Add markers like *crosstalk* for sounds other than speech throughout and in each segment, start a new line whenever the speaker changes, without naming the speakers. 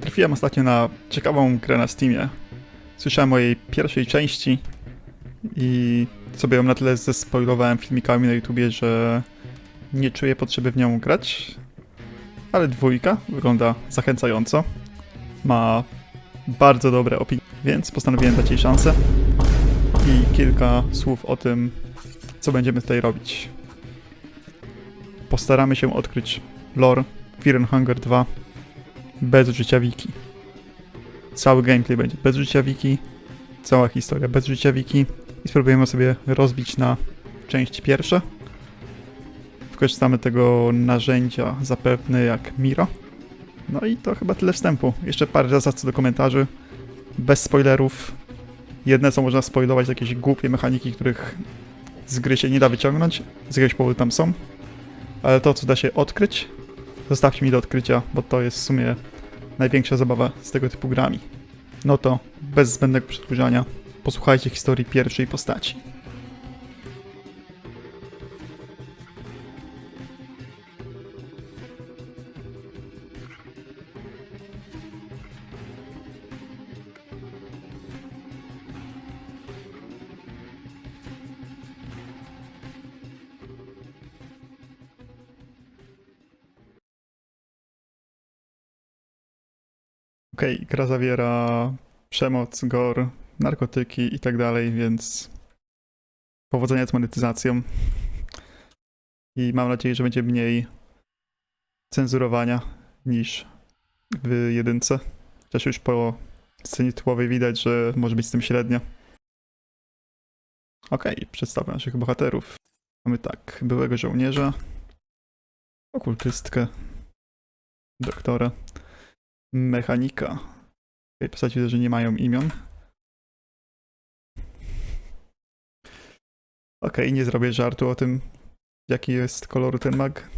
Trafiłem ostatnio na ciekawą grę na Steamie. Słyszałem o jej pierwszej części i sobie ją na tyle zespoilowałem filmikami na YouTubie, że nie czuję potrzeby w nią grać. Ale dwójka wygląda zachęcająco. Ma bardzo dobre opinie, więc postanowiłem dać jej szansę. I kilka słów o tym, co będziemy tutaj robić. Postaramy się odkryć lore Fear and Hunger 2 bez użycia wiki. Cały gameplay będzie bez użycia wiki, cała historia bez użycia wiki i spróbujemy sobie rozbić na części pierwsze. Wykorzystamy tego narzędzia zapewne jak Miro. No i to chyba tyle wstępu. Jeszcze parę zasad do komentarzy. Bez spoilerów. Jedne co można spoilować, jakieś głupie mechaniki, których z gry się nie da wyciągnąć. Z jakiegoś powodu tam są. Ale to co da się odkryć, zostawcie mi do odkrycia, bo to jest w sumie największa zabawa z tego typu grami. No to bez zbędnego przedłużania posłuchajcie historii pierwszej postaci. Okej, gra zawiera przemoc, gore, narkotyki i tak dalej, więc powodzenia z monetyzacją. I mam nadzieję, że będzie mniej cenzurowania niż w jedynce. Chociaż już po scenie typowej widać, że może być z tym średnio. Okej, przedstawię naszych bohaterów. Mamy tak, byłego żołnierza, okultystkę, doktora, mechanika. Tej postaci że nie mają imion. Okej, nie zrobię żartu o tym, jaki jest koloru ten mag.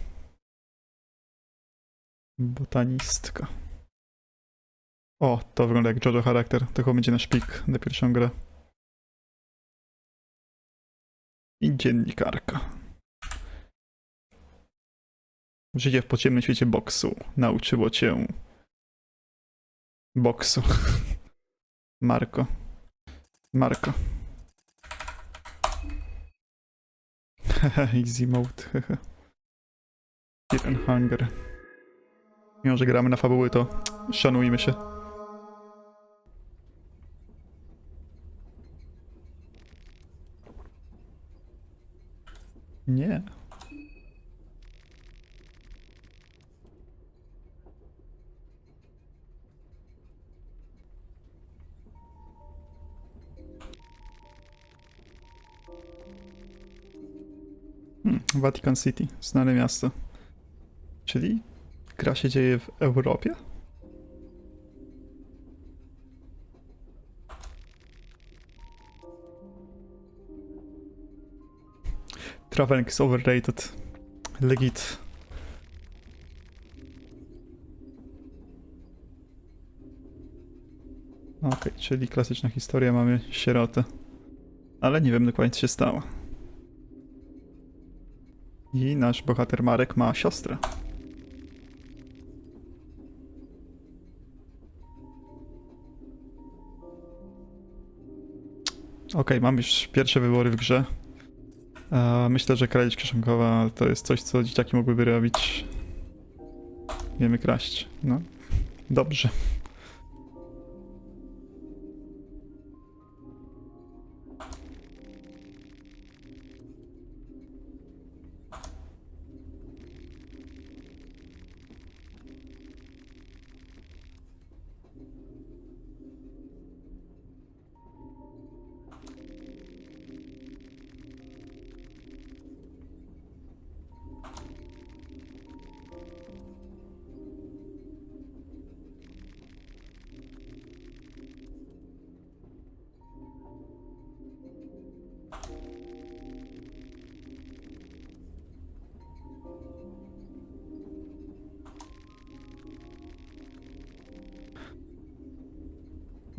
Botanistka. O, to wygląda jak Jojo charakter. To chyba będzie nasz pik na pierwszą grę. I dziennikarka. Życie w podziemnym świecie boksu nauczyło cię boksu. *laughs* Marko. Marko. *laughs* Easy mode. *laughs* Fear Hunger. Mimo, że gramy na fabuły, to szanujmy się. Nie. Vatican City, znane miasto. Czyli gra się dzieje w Europie? Traveling is overrated. Legit. Okej, czyli klasyczna historia, mamy sierotę. Ale nie wiem dokładnie co się stało. I nasz bohater Marek ma siostrę. Okej, mam już pierwsze wybory w grze. E, myślę, że kradzież kieszonkowa to jest coś, co dzieciaki mogłyby robić. Wiemy kraść. No, dobrze.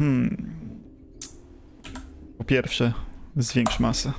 Hmm. Po pierwsze, zwiększ masę.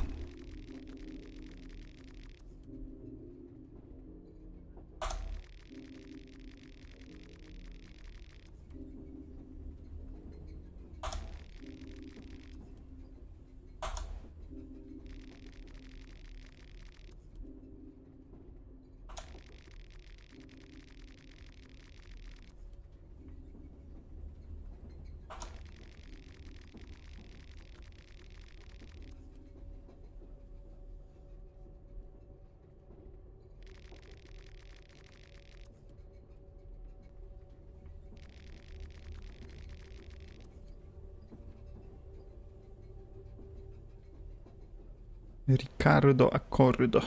Ricardo Accordo.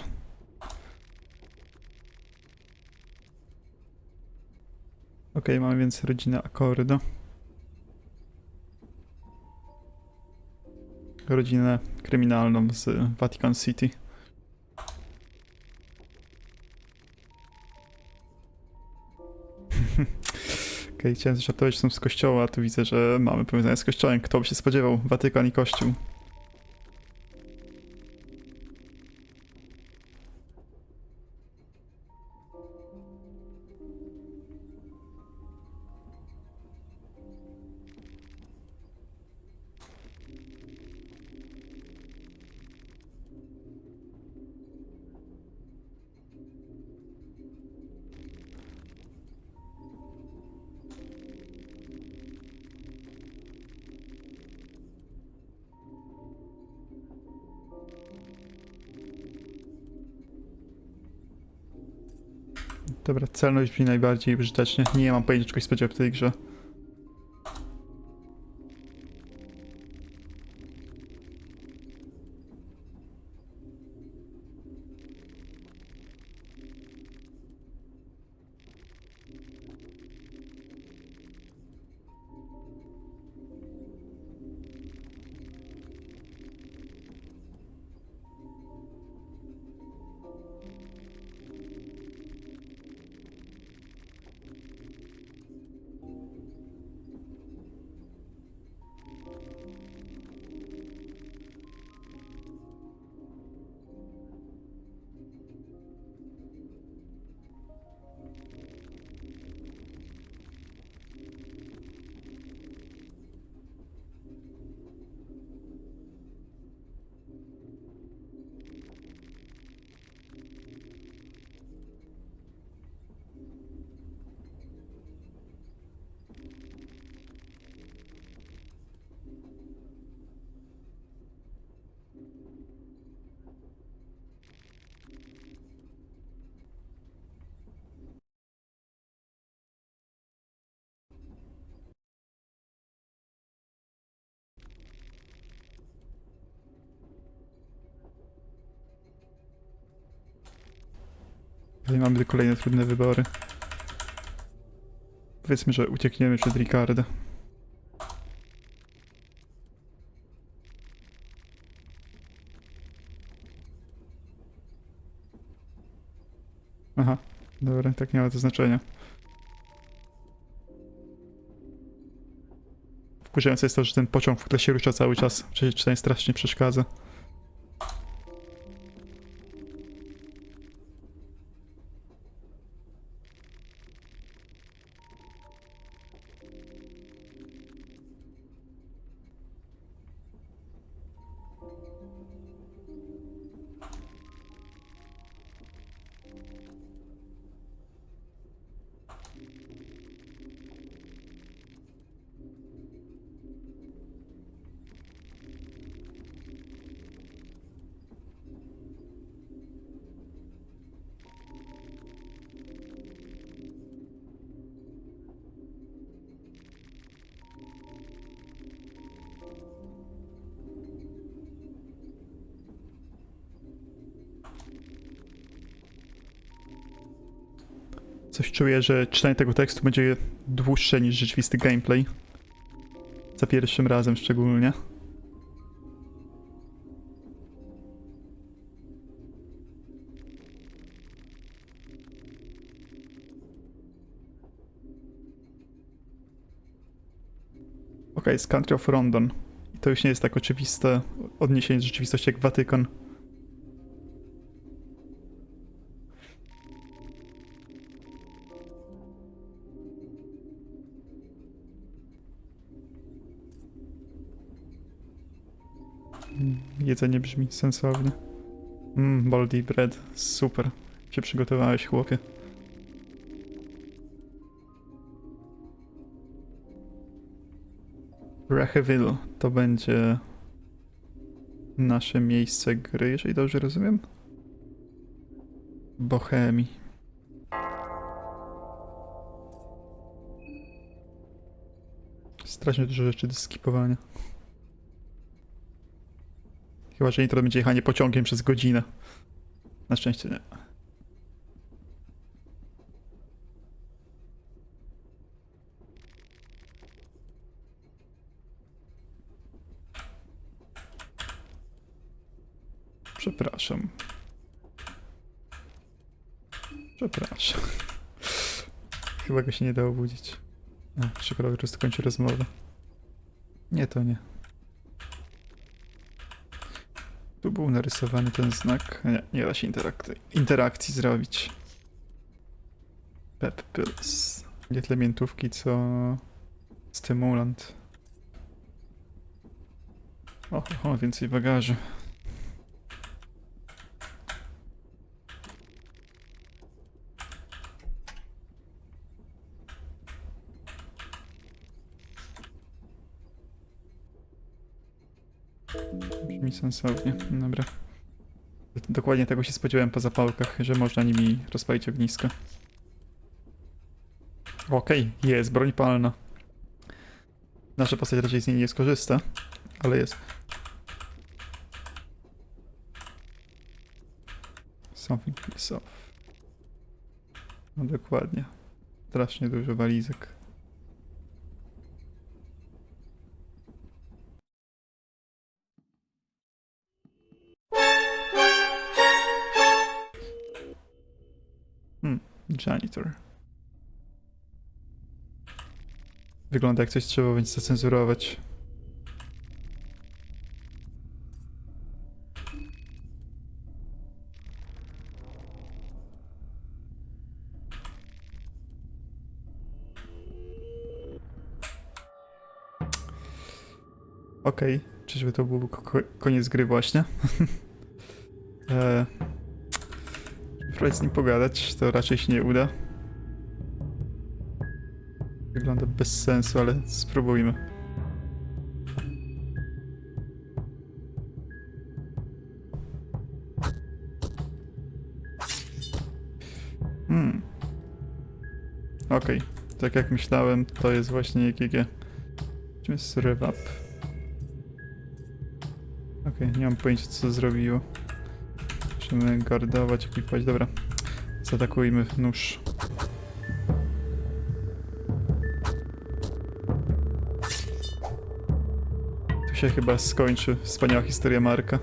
Ok, mamy więc rodzinę Accordo. Rodzinę kryminalną z Vatican City. *laughs* Okej, chciałem zażartować, że są z kościoła, a tu widzę, że mamy powiązanie z kościołem. Kto by się spodziewał? Watykan i kościół. Celność brzmi najbardziej użytecznie. Nie mam pojęcia czegoś spodziewać w tej grze. Tutaj mamy kolejne trudne wybory. Powiedzmy, że uciekniemy przed Ricardo. Aha, dobra, tak nie ma to znaczenia. Wkurzające jest to, że ten pociąg w tle się rusza cały czas. Przecież czytanie strasznie przeszkadza. Coś czuję, że czytanie tego tekstu będzie dłuższe niż rzeczywisty gameplay. Za pierwszym razem szczególnie. Okej, jest Country of London. I to już nie jest tak oczywiste odniesienie do rzeczywistości jak Watykan. Jedzenie brzmi sensownie. Mmm, baldy bread. Super. Się przygotowałeś, chłopie. Racheville to będzie nasze miejsce gry, jeżeli dobrze rozumiem. Bohemii. Strasznie dużo rzeczy do skipowania. Chyba, że to będzie jechanie pociągiem przez godzinę. Na szczęście nie. Przepraszam. Przepraszam. Chyba go się nie da obudzić. No, przykro, prostu kończy rozmowę. Nie, to nie. Tu był narysowany ten znak. Nie, nie da się interakty- interakcji zrobić. Pep Pills. Nie tyle miętówki, co stymulant. O, o, więcej bagażu. Brzmi sensownie. Dobra. Dokładnie tego się spodziewałem po zapałkach, że można nimi rozpalić ognisko. Okej, jest, broń palna. Nasza postać raczej z niej nie skorzysta, ale jest. Something is off. No dokładnie. Strasznie dużo walizek. Janitor. Wygląda jak coś trzeba będzie zacenzurować. Okej, czyżby to był ko- koniec gry właśnie? eee, *laughs* Spróbować z nim pogadać, to raczej się nie uda. Wygląda bez sensu, ale spróbujmy. Hmm. Okej, tak jak myślałem, to jest właśnie EKG. Czym jest? Okej, nie mam pojęcia co zrobiło. Musimy gardować, ekipować. Dobra. Zaatakujmy nóż. Tu się chyba skończy wspaniała historia Marka.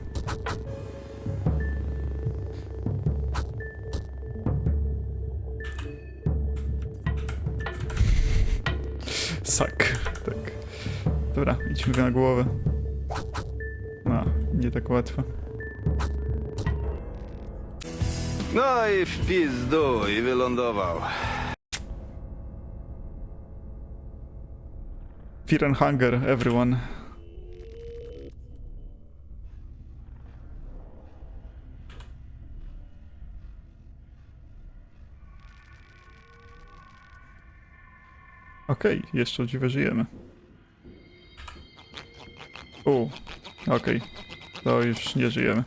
Sak, tak. Dobra, idźmy na głowę. No, nie tak łatwo.
No i w pizdu i wylądował.
Fear and hunger, everyone. Okej, jeszcze o dziwo żyjemy. U, okej. To już nie żyjemy.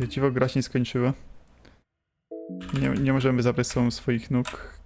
Dziwo gra się nie skończyła. Nie, nie możemy zabrać sobą swoich nóg.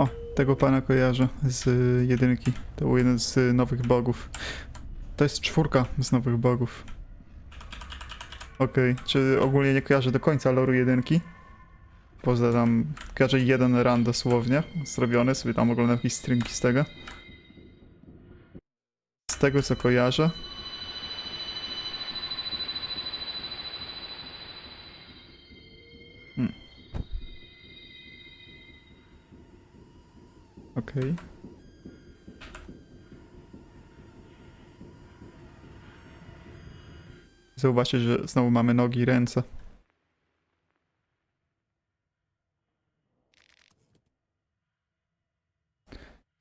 O, tego pana kojarzę z jedynki. To był jeden z nowych bogów. To jest czwórka z nowych bogów. Okej, czy ogólnie nie kojarzę do końca loru jedynki? Poza tam, kojarzę jeden run dosłownie, zrobiony, sobie tam oglądam jakieś streamki z tego. Z tego co kojarzę. Hmm. Okej. Zauważcie, że znowu mamy nogi i ręce.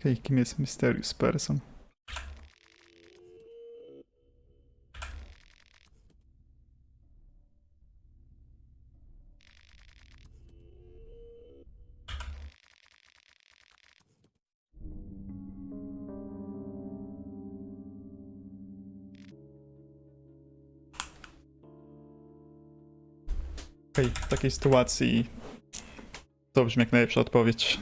Okej, kim jest Mysterious Person? Okej, w takiej sytuacji to brzmi jak najlepsza odpowiedź.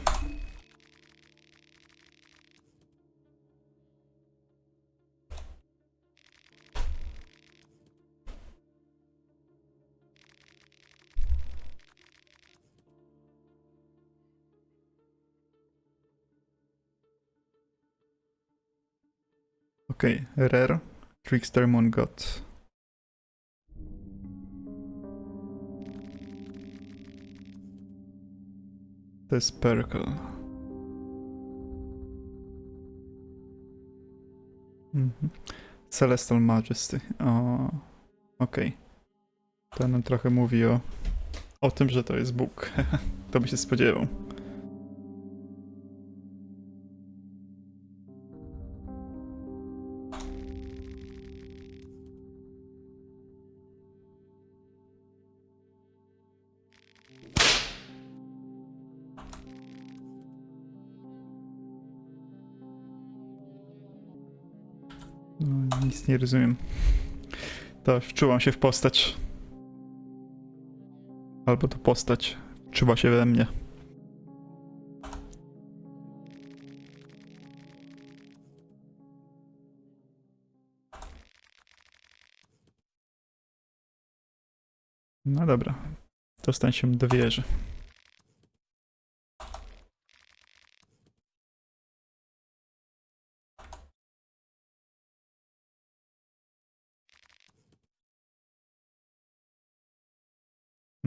Okej, Rare, Trickster Moon God. To jest Perkel. Mhm. Celestial Majesty. O, okej. To nam trochę mówi o, o tym, że to jest Bóg. *laughs* to by się spodziewał. Nic nie rozumiem. To wczułam się w postać. Albo to postać czuła się we mnie. No dobra. Dostań się do wieży.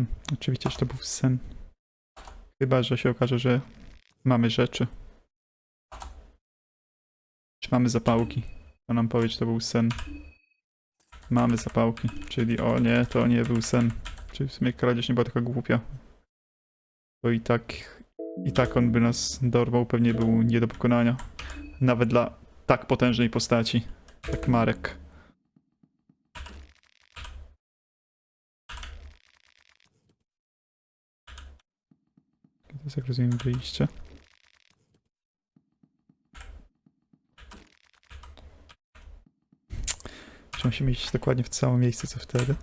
Hmm, oczywiście, że to był sen. Chyba, że się okaże, że mamy rzeczy. Czy mamy zapałki? To nam powie, czy to był sen. Mamy zapałki, czyli o nie, to nie był sen. Czyli w sumie kradzież nie była taka głupia. Bo i tak, i tak on by nas dorwał, pewnie był nie do pokonania. Nawet dla tak potężnej postaci, jak Marek. To jest jak rozumiem wyjście. Czy musimy iść dokładnie w to samo miejsce co wtedy?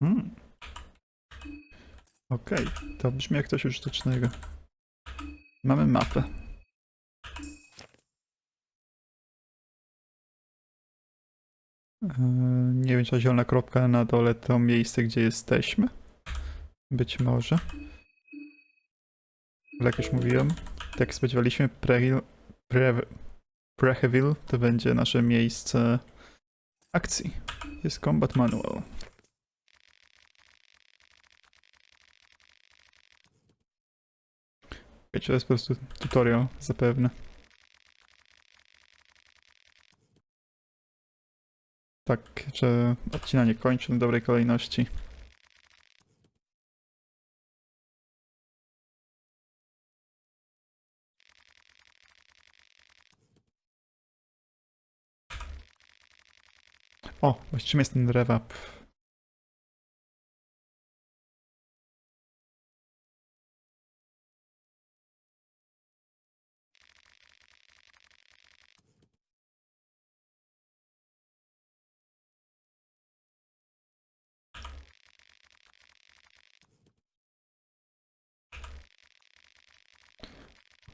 Hmm. Okej, to brzmi jak coś użytecznego. Mamy mapę. Nie wiem, czy ta zielona kropka na dole to miejsce, gdzie jesteśmy. Być może. Jak już mówiłem, tak jak spodziewaliśmy, Preheville to będzie nasze miejsce akcji. Jest Combat Manual. Wiecie, to jest po prostu tutorial zapewne. Tak, że odcinanie kończy na dobrej kolejności. O, właściwie jest ten rewap.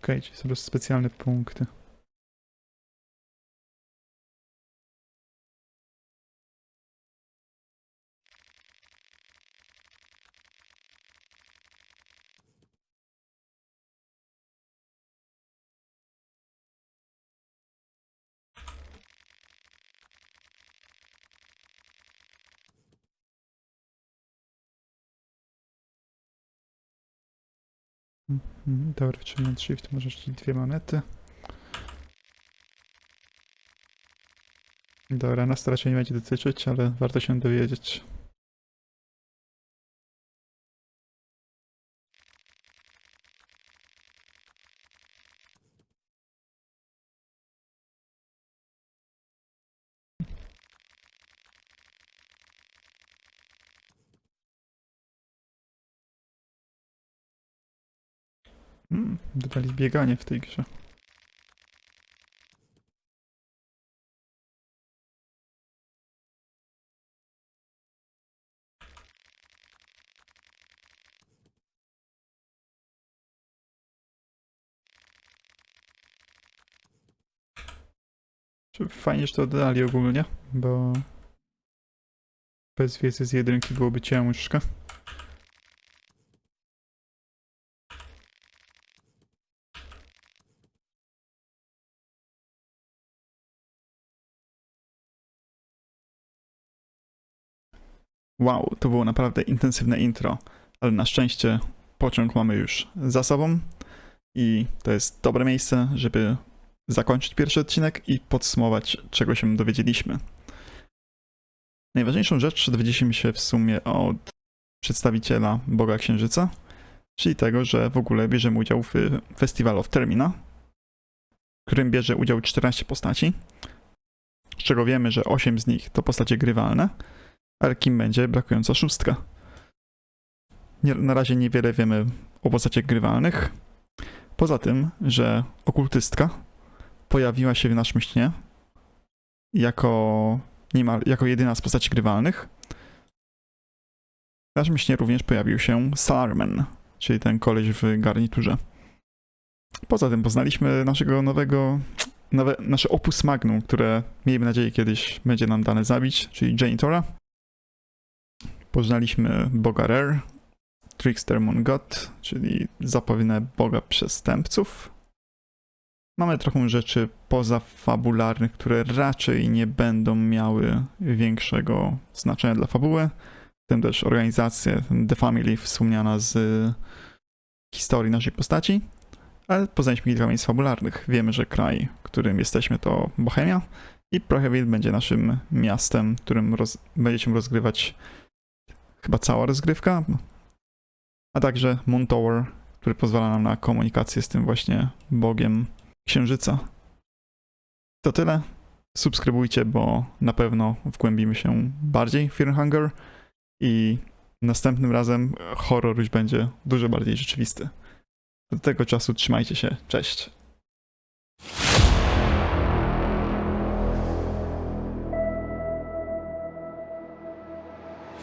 Okej, czyli są specjalne punkty. Mhm, Dobra, wciągnąć shift, może ci dwie monety. Dobra, nas raczej nie będzie dotyczyć, ale warto się dowiedzieć. Dodali bieganie w tej grze. Fajnie, że to dodali ogólnie, bo bez wiedzy z jedynki byłoby ciężko. Wow, to było naprawdę intensywne intro, ale na szczęście pociąg mamy już za sobą i to jest dobre miejsce, żeby zakończyć pierwszy odcinek i podsumować, czego się dowiedzieliśmy. Najważniejszą rzecz dowiedzieliśmy się w sumie od przedstawiciela Boga Księżyca, czyli tego, że w ogóle bierzemy udział w Festival of Termina, w którym bierze udział 14 postaci, z czego wiemy, że 8 z nich to postacie grywalne, ale kim będzie brakująca szóstka. Nie, na razie niewiele wiemy o postaciach grywalnych. Poza tym, że okultystka pojawiła się w naszym śnie jako, niemal, jako jedyna z postaci grywalnych. W naszym śnie również pojawił się Salarman, czyli ten koleś w garniturze. Poza tym poznaliśmy naszego nowego, nowe, nasze opus magnum, które miejmy nadzieję kiedyś będzie nam dane zabić, czyli Janitora. Poznaliśmy boga Rare, Trickster Mongot, czyli zapewne boga przestępców. Mamy trochę rzeczy pozafabularnych, które raczej nie będą miały większego znaczenia dla fabuły. W tym też organizację The Family wspomniana z historii naszej postaci. Ale poznaliśmy kilka miejsc fabularnych. Wiemy, że kraj, w którym jesteśmy to Bohemia i Proheville będzie naszym miastem, którym roz... będzie się rozgrywać chyba cała rozgrywka, a także Moon Tower, który pozwala nam na komunikację z tym właśnie bogiem księżyca. To tyle. Subskrybujcie, bo na pewno wgłębimy się bardziej w Fear Hunger i następnym razem horror już będzie dużo bardziej rzeczywisty. Do tego czasu trzymajcie się. Cześć.